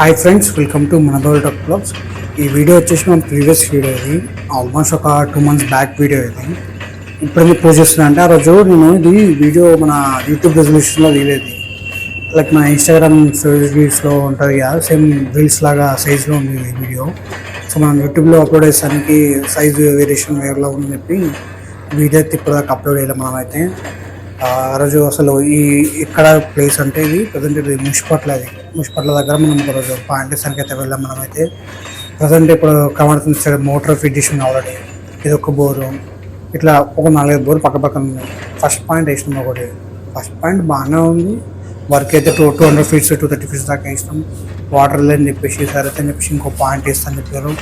Hi friends welcome to మనబోల్ talk blogs ఈ video వచ్చేసి మన ప్రీవియస్ వీడియో ఇది. ఆల్మోస్ట్ ఒక టూ మంత్స్ బ్యాక్ వీడియో ఇది. ఇప్పుడు ఎందుకు పోస్ట్ చేస్తున్నా అంటే ఆ రోజు నేను ఇది వీడియో మన యూట్యూబ్ రెజల్యూషన్లో తీయలేదు లైక్ మన ఇన్స్టాగ్రామ్ రీల్స్లో ఉంటుంది కదా సేమ్ రీల్స్ లాగా సైజ్లో ఉంది ఈ వీడియో సో మనం యూట్యూబ్లో అప్లోడ్ చేసానికి సైజు వేరియేషన్ వేరేలా ఉందని చెప్పి వీడియో అయితే ఇప్పటిదాకా అప్లోడ్ చేయలేం మనం అయితే ఆ రోజు అసలు ఈ ఇక్కడ ప్లేస్ అంటే ఇది ప్రజెంట్ ఇది మున్సిపట్ల అది. మున్సిపట్ల దగ్గర మనం ఒక రోజు పాయింట్ అయితే వెళ్ళాం మనం అయితే ప్రజెంట్ ఇప్పుడు కనబడుతుంది సరే మోటార్ ఫిట్ ఆల్రెడీ ఇది ఒక బోరు. ఇట్లా ఒక నాలుగైదు బోర్ పక్క పక్కన ఉన్నాయి. ఫస్ట్ పాయింట్ వేసినాం ఒకటి. ఫస్ట్ పాయింట్ బాగానే ఉంది. వర్క్ అయితే two two hundred feets two thirty feets దాకా వేసినాం. వాటర్ లేని చెప్పేసి సరే అని చెప్పేసి ఇంకో పాయింట్ వేస్తాను చెప్పారు.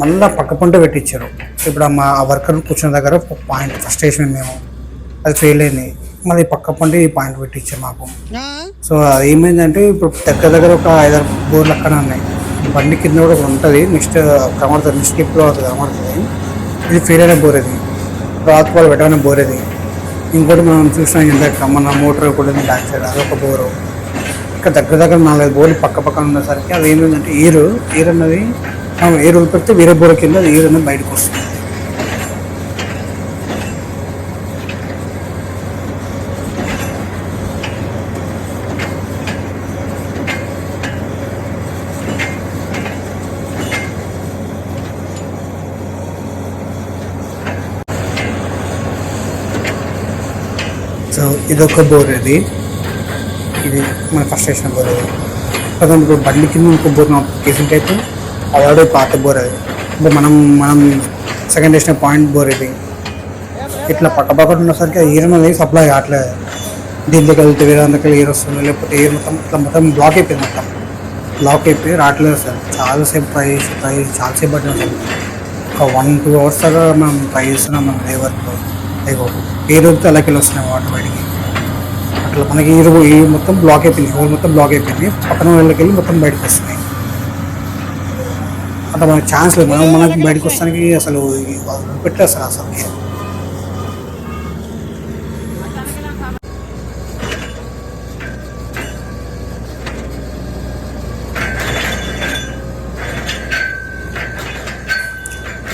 మళ్ళీ పక్క పంట పెట్టించారు. ఇప్పుడు మా వర్కర్ కూర్చున్న దగ్గర పాయింట్ ఫస్ట్ వేసినాం మేము. అది ఫెయిల్ అయింది. మళ్ళీ పక్క పంట ఈ పాయింట్ పెట్టించారు మాకు. సో అది ఏమైందంటే ఇప్పుడు దగ్గర దగ్గర ఒక ఐదారు బోర్లు అక్కడ ఉన్నాయి. బండి కింద కూడా ఉంటుంది నెక్స్ట్ కనబడుతుంది నెక్స్ట్ స్లిప్లో కనబడుతుంది. ఇది ఫెయిల్ అయిన బోర్ ఇది రాత్ వాళ్ళు పెట్టమైన బోర్ ఇది ఇంకోటి మనం చూసినాం ఇందాక మన మోటార్ కూడా బ్యాక్ సైడ్ అదొక బోరు ఇంకా దగ్గర దగ్గర నాలుగైదు బోర్లు పక్క పక్కన ఉండేసరికి అది ఏమైందంటే ఈరు ఈరు అన్నది మనం ఏ రోజు పెడితే వేరే బోర్ కింద ఈరు అనేది బయటకు వస్తుంది. సో ఇదొక బోర్ ఇది. ఇది మన ఫస్ట్ వేసిన బోర్ అది ప్రజెంట్ ఇప్పుడు బండి కింద ఇంకో బోర్ కేసింగ్ అయితే అవార్డు పాత బోర్ అది. ఇప్పుడు మనం మనం సెకండ్ వేసిన పాయింట్ బోర్ ఇది. ఇట్లా పక్క పక్కన ఉన్నసరికి అది ఈరం అనేది సప్లై కావట్లేదు దీంట్లోకి వెళ్తే వేరే అందుకే ఏరు వస్తుంది. లేకపోతే ఏ మొత్తం ఇట్లా మొత్తం బ్లాక్ అయిపోయింది మొత్తం. బ్లాక్ అయిపోయి రావట్లేదు సార్ చాలాసేపు ట్రై చేసి ట్రై చేసి చాలాసేపు పట్టిన సార్ ఒక వన్ టూ అవర్స్ దాకా మనం ట్రై చేస్తున్నాం మన డ్రైవర్తో. ఏదో ఏ రోజుతో అలాగే వస్తున్నాయి వాటర్ బయటికి. అట్లా మనకి ఈ ఈ మొత్తం బ్లాక్ అయిపోయింది. హోల్ మొత్తం బ్లాక్ అయిపోయింది. పక్కన వాళ్ళకి వెళ్ళి మొత్తం బయటకు వస్తున్నాయి. అంత మనకి ఛాన్స్ లేదు. మనం మనకి బయటకు వస్తానికి అసలు పెట్టలేదు అసలు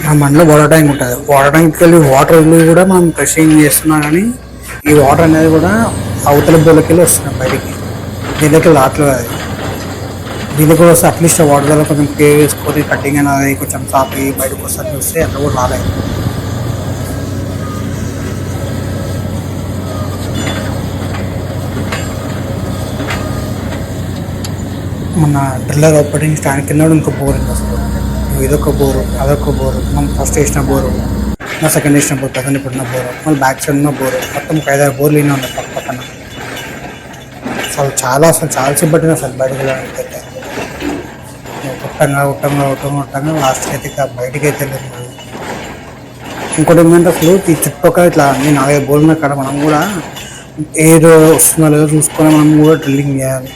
ఆ మనలో వాటర్ ట్యాంక్ ఉంటుంది. వాటర్ ట్యాంక్కి వెళ్ళి వాటర్ వెళ్ళి కూడా మనం ప్రెషింగ్ చేస్తున్నాం కానీ ఈ వాటర్ అనేది కూడా అవతల బోర్లకి వెళ్ళి వస్తున్నాం బయటికి. దీనికి రావట్లేదు అది. దీనికి కూడా వస్తే అట్లీస్ట్ వాటర్ ద్వారా కొంచెం పే వేసుకొని కటింగ్ అనేది కొంచెం సాపి బయటకు వస్తాను చూస్తే అట్లా కూడా రాలేదు. మన డ్రిల్లర్ ఆపరేటింగ్ స్టాండ్ కింద కూడా ఇంకో బోర్ ఉంది. ఇదొక బోరు అదొక బోరు మనం ఫస్ట్ వేసిన బోరు నా సెకండ్ వేసిన బోరు ప్రజెంట్ ఇప్పుడున్న బోరు మళ్ళీ బ్యాక్ సైడ్ ఉన్న బోరు మొత్తం ఒక ఐదారు బోర్లు ఇన్ని ఉన్నాయి పక్క పక్కన. అసలు చాలా అసలు చాలా సేపు పట్టింది అసలు బయటకు వెళ్ళడానికి అయితే. ఉట్టంగా ఉట్టంగా ఉట్టంగా ఉట్టంగా లాస్ట్కి అయితే ఇక అయితే వెళ్ళింది ఇంకోటి ఏంటంటే అసలు ఈ చుట్టుపక్కల ఇట్లా నేను నాలుగైదు బోర్లు ఉన్నాయి కదా మనం కూడా ఏదో వస్తుందో లేదో చూసుకొని మనం కూడా డ్రిల్లింగ్ చేయాలి.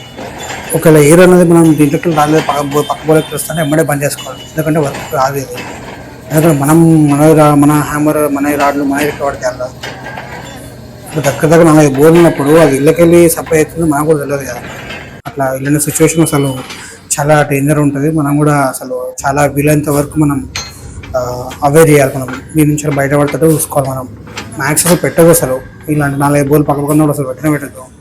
ఒకవేళ ఎయిర్ అనేది మనం దీంట్లోకి రాలేదు పక్క పక్క బోలకి వస్తానే వెంబడే బంద్ చేసుకోవాలి. ఎందుకంటే వర్క్ రాలేదు. ఎందుకంటే మనం మన రా- మన హ్యామర్ మన రాడ్లు మన రికవర్ చేయాలి ఇప్పుడు దగ్గర దగ్గర నాలుగు బోర్లు ఉన్నప్పుడు అది ఇళ్ళకెళ్ళి సప్లై అవుతుంది మనకు కూడా తెలియదు కదా. అట్లా ఇల్లున్న సిచ్యువేషన్ అసలు చాలా డేంజర్ ఉంటుంది. మనం కూడా అసలు చాలా వీలైనంత వరకు మనం అవేర్ చేయాలి మనం. దీని నుంచి బయటపడతాడో చూసుకోవాలి మనం. మ్యాక్సిమం పెట్టదు అసలు. ఇలాంటి నాలుగు బోర్లు పక్క పక్కన కూడా అసలు పెట్టనే పెట్టదు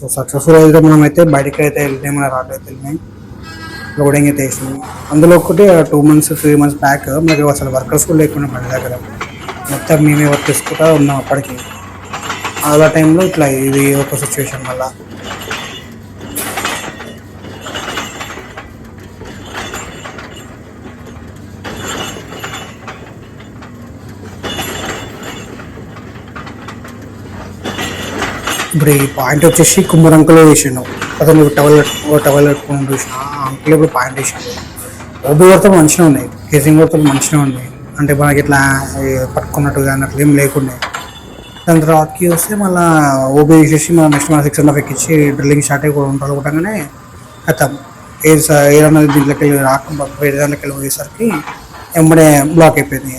సో సక్సెస్ఫుల్ అయితే మనం అయితే బయటకి అయితే వెళ్ళినాయి మన రాట్ అయితే వెళ్ళినాయి. లోడింగ్ అయితే వేసినాము. అందులో ఒకటి two months three months back మరి అసలు వర్కర్స్ కూడా లేకుండా మన దగ్గర. మొత్తం మేమే వర్క్ చేసుకుంటా ఉన్నాం అప్పటికి. అలా టైంలో ఇట్లా ఇది ఒక సిచ్యువేషన్ వల్ల. ఇప్పుడు ఈ పాయింట్ వచ్చేసి అంకులే వేసిండు. అతను టవల్ టవల్ పెట్టుకుని చూసిన ఆ అంకుల్ ఇప్పుడు పాయింట్ వేసిండు. ఓబీ కొడతాం మంచిగా ఉన్నాయి. కేసింగ్ కొడతాం మంచిగా ఉన్నాయి. అంటే మనకి ఇట్లా పట్టుకున్నట్టు కానీ అట్లా ఏం లేకుండా. దాని తర్వాతకి వస్తే మళ్ళీ ఓబీ వేసేసి మనం నెక్స్ట్ మన సిక్స్ అండ్ హాఫ్ ఎక్కించి డ్రిల్లింగ్ స్టార్ట్ అయ్యి ఉంటారు కొట్టగానే కథం ఏ ఏ దీంట్లోకి వెళ్ళి రాక వేరే దాంట్లోకి వెళ్ళి పోయేసరికి వెంబడే బ్లాక్ అయిపోయింది.